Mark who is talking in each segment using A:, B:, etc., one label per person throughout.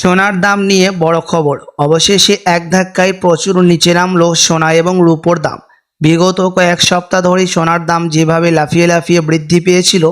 A: সোনার দাম নিয়ে বড় খবর। অবশেষে এক ধাক্কায় প্রচুর নিচে নামলো সোনা এবং রূপোর দাম। বিগত কয়েক সপ্তাহ ধরেই সোনার দাম যেভাবে লাফিয়ে লাফিয়ে বৃদ্ধি পেয়েছিল,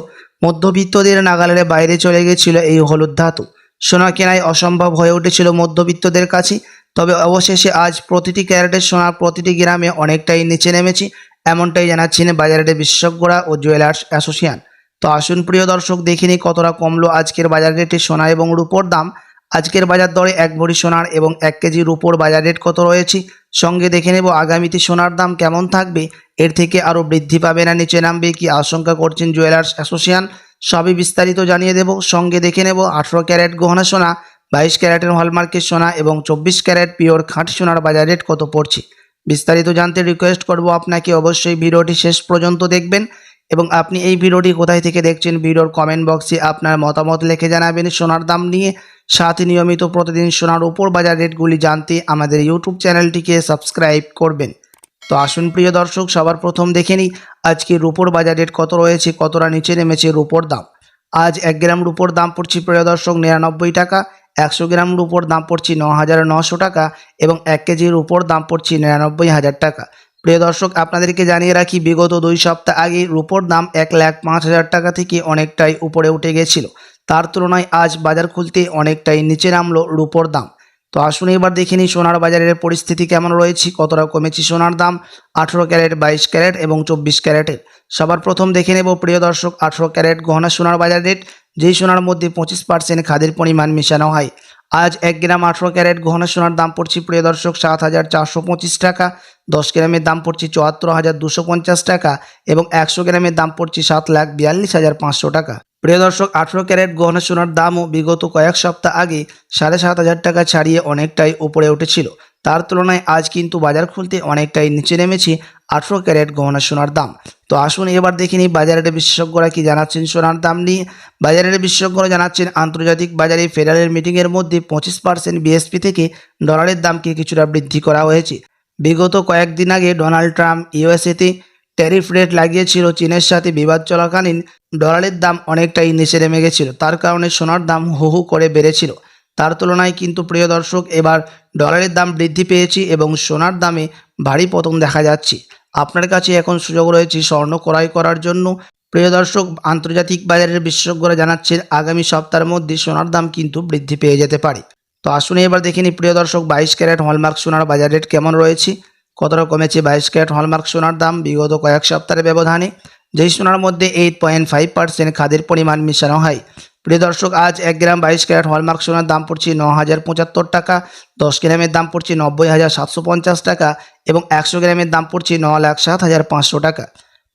A: মধ্যবিত্তদের নাগালের বাইরে চলে গেছিল এই হলুদ ধাতু। সোনা কেনায় অসম্ভব হয়ে উঠেছিল মধ্যবিত্তদের কাছে, তবে অবশেষে আজ প্রতিটি ক্যারেটের সোনা প্রতিটি গ্রামে অনেকটাই নিচে নেমেছে, এমনটাই জানাচ্ছেন বাজারের বিশেষজ্ঞরা ও জুয়েলার্স অ্যাসোসিয়েশন। তো আসুন প্রিয় দর্শক দেখিনি কতটা কমলো আজকের বাজার রেটে সোনা এবং রূপোর দাম। আজকের বাজার দরে এক ভরি সোনার এবং এক কেজি রুপোর বাজার রেট কত রয়েছে? সঙ্গে দেখে নেব আগামীতে সোনার দাম কেমন থাকবে? এর থেকে আরও বৃদ্ধি পাবে না নিচে নামবে কি আশঙ্কা করছেন জুয়েলার্স অ্যাসোসিয়েশন? সবই বিস্তারিত জানিয়ে দেব। সঙ্গে দেখে নেব আঠেরো ক্যারেট গহনা সোনা, বাইশ ক্যারেটের হলমার্কের সোনা এবং চব্বিশ ক্যারেট পিওর খাঁটি সোনার বাজার রেট কত পড়ছে? বিস্তারিত জানতে রিকোয়েস্ট করব আপনাকে অবশ্যই ভিডিওটি শেষ পর্যন্ত দেখবেন এবং আপনি এই ভিডিওটি কোথায় থেকে দেখছেন ভিডিওর কমেন্ট বক্সে আপনার মতামত লিখে জানাবেন সোনার দাম নিয়ে। সাথে নিয়মিত প্রতিদিন সোনার উপর বাজার রেটগুলি জানতে আমাদের ইউটিউব চ্যানেলটিকে সাবস্ক্রাইব করবেন। তো আসুন প্রিয় দর্শক, সবার প্রথম দেখে নিই আজকে রুপোর বাজার রেট কত রয়েছে, কতটা নিচে নেমেছে রুপোর দাম। আজ এক গ্রাম রুপোর দাম পড়ছে প্রিয় দর্শক নিরানব্বই টাকা, একশো গ্রাম রুপোর দাম পড়ছে ন হাজার নশো টাকা এবং এক কেজির উপর দাম পড়ছে নিরানব্বই হাজার টাকা। প্রিয় দর্শক, আপনাদেরকে জানিয়ে রাখি, বিগত দুই সপ্তাহ আগে রুপোর দাম এক লাখ পাঁচ হাজার টাকা থেকে অনেকটাই উপরে উঠে গেছিল। তার তুলনায় আজ বাজার খুলতে অনেকটাই নিচে নামলো রুপোর দাম। তো আসুন এবার দেখে নিই সোনার বাজারের পরিস্থিতি কেমন রয়েছে, কতটা কমেছে সোনার দাম? আঠেরো ক্যারেট, বাইশ ক্যারেট এবং চব্বিশ ক্যারেটের সবার প্রথম দেখে নেব, প্রিয় দর্শক, আঠেরো ক্যারেট গহনা সোনার বাজার রেট, যেই সোনার মধ্যে পঁচিশ পার্সেন্ট খাদের পরিমাণ মেশানো হয়। আজ এক গ্রাম আঠেরো ক্যারেট গহনা সোনার দাম পড়ছে, প্রিয় দর্শক, সাত হাজার চারশো পঁচিশ টাকা। দশ গ্রামের দাম পড়ছে চুয়াত্তর হাজার দুশো পঞ্চাশ টাকা এবং একশো গ্রামের দাম পড়ছে সাত লাখ বিয়াল্লিশ হাজার পাঁচশো টাকা। প্রিয় দর্শক, আঠেরো ক্যারেট গহনা সোনার দামও বিগত কয়েক সপ্তাহ আগে সাড়ে সাত হাজার টাকা ছাড়িয়ে অনেকটাই উপরে উঠেছিল। তার তুলনায় আজ কিন্তু বাজার খুলতে অনেকটাই নিচে নেমেছে আঠেরো ক্যারেট গহনা সোনার দাম। তো আসুন এবার দেখে নিই বাজারের বিশেষজ্ঞরা কি জানাচ্ছেন সোনার দাম নিয়ে। বাজারের বিশেষজ্ঞরা জানাচ্ছেন, আন্তর্জাতিক বাজারে ফেডারেল মিটিংয়ের মধ্যে পঁচিশ পার্সেন্ট বিএসপি থেকে ডলারের দামকে কিছুটা বৃদ্ধি করা হয়েছে? বিগত কয়েকদিন আগে ডোনাল্ড ট্রাম্প ইউএসএতে ট্যারিফ রেট লাগিয়েছিল চীনের সাথে বিবাদ চলাকালীন, ডলারের দাম অনেকটাই নিচে নেমে গেছিল, তার কারণে সোনার দাম হু হু করে বেড়েছিল। তার তুলনায় কিন্তু প্রিয় দর্শক, এবার ডলারের দাম বৃদ্ধি পেয়েছি এবং সোনার দামে ভারী পতন দেখা যাচ্ছে। আপনার কাছে এখন সুযোগ রয়েছে স্বর্ণ ক্রয় করার জন্য। প্রিয় দর্শক, আন্তর্জাতিক বাজারের বিশেষজ্ঞরা জানাচ্ছেন, আগামী সপ্তাহের মধ্যে সোনার দাম কিন্তু বৃদ্ধি পেয়ে যেতে পারে। তো আসুন এবার দেখে নিই, প্রিয় দর্শক, বাইশ ক্যারেট হলমার্ক সোনার বাজার রেট কেমন রয়েছে? কতটা কমেছে বাইশ ক্যারেট হলমার্ক সোনার দাম? বিগত কয়েক সপ্তাহের ব্যবধানে যেই সোনার মধ্যে এইট পয়েন্ট ফাইভ পার্সেন্ট খাদের পরিমাণ মিশানো হয়। প্রিয় দর্শক, আজ এক গ্রাম বাইশ ক্যারেট হলমার্ক সোনার দাম পড়ছে ন হাজার পঁচাত্তর টাকা, দশ গ্রামের দাম পড়ছে নব্বই হাজার সাতশো পঞ্চাশ টাকা এবং একশো গ্রামের দাম পড়ছে ন লাখ সাত হাজার পাঁচশো টাকা।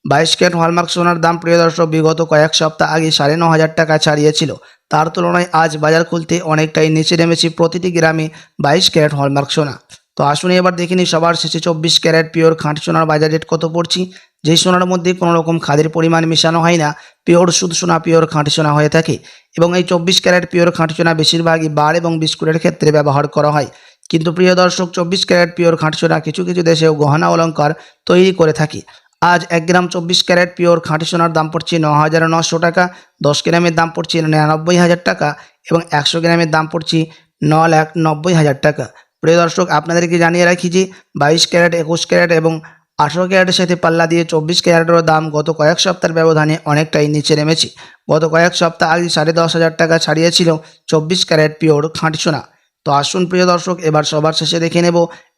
A: বাইশ ক্যারেট হলমার্ক সোনার দাম, প্রিয় দর্শক, বিগত কয়েক সপ্তাহ আগে সাড়ে ন হাজার টাকা ছাড়িয়েছিল। তার তুলনায় আজ বাজার খুলতে অনেকটাই নিচে নেমেছে প্রতিটি গ্রামে বাইশ ক্যারেট হলমার্ক সোনা। তো আসুন এবার দেখে নিই সবার শেষে চব্বিশ ক্যারেট পিওর খাঁটি সোনার বাজার রেট কত পড়ছি। যেই সোনার মধ্যে কোনো রকম খাদের পরিমাণ মেশানো হয় না, পিওর শুধু সোনা, পিওর খাঁটি সোনা হয়ে থাকে এবং এই চব্বিশ ক্যারেট পিওর খাঁটি সোনা বেশিরভাগই বার এবং বিস্কুটের ক্ষেত্রে ব্যবহার করা হয়। কিন্তু প্রিয় দর্শক, চব্বিশ ক্যারেট পিওর খাঁটি সোনা কিছু কিছু দেশেও গহনা অলঙ্কার তৈরি করে থাকে। আজ এক গ্রাম চব্বিশ ক্যারেট পিওর খাঁটি সোনার দাম পড়ছে ন হাজার নশো টাকা, দশ গ্রামের দাম পড়ছে নিরানব্বই হাজার টাকা এবং একশো গ্রামের দাম পড়ছে ন লাখ নব্বই হাজার টাকা। প্রিয় দর্শক, আপনাদেরকে জানিয়ে রাখি যে বাইশ ক্যারেট, একুশ ক্যারেট এবং আঠেরো ক্যারেটের সাথে পাল্লা দিয়ে চব্বিশ ক্যারেটেরও দাম গত কয়েক সপ্তাহের ব্যবধানে অনেকটাই নিচে নেমেছে। গত কয়েক সপ্তাহ আগে সাড়ে দশ হাজার টাকা ছাড়িয়েছিল চব্বিশ ক্যারেট পিওর খাঁটি সোনা। তো আসুন প্রিয় দর্শক, এবার সবার শেষে দেখে নেব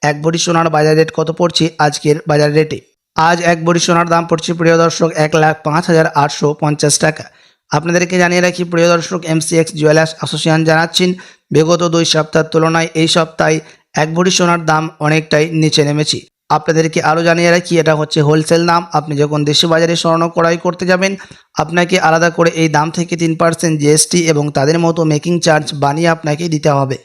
A: এক ভরি সোনার বাজার রেট কত পড়ছে আজকের বাজার রেটে। আজ এক ভরি সোনার দাম পড়ছে প্রিয় দর্শক, এক লাখ পাঁচ হাজার আটশো পঞ্চাশ টাকা। আপনাদেরকে জানিয়ে রাখি, প্রিয় দর্শক এমসিএক্স জুয়েলার্স অ্যাসোসিয়েশন জানাচ্ছেন, বিগত দুই সপ্তাহের তুলনায় এই সপ্তাহে এক ভরি সোনার দাম অনেকটাই নিচে নেমেছে। আপনাদেরকে আরও জানিয়ে রাখি, এটা হচ্ছে হোলসেল দাম। আপনি যখন দেশি বাজারে স্বর্ণ ক্রয় করতে যাবেন, আপনাকে আলাদা করে এই দাম থেকে তিন পার্সেন্ট জিএসটি এবং তাদের মতো মেকিং চার্জ বানিয়ে আপনাকে দিতে হবে।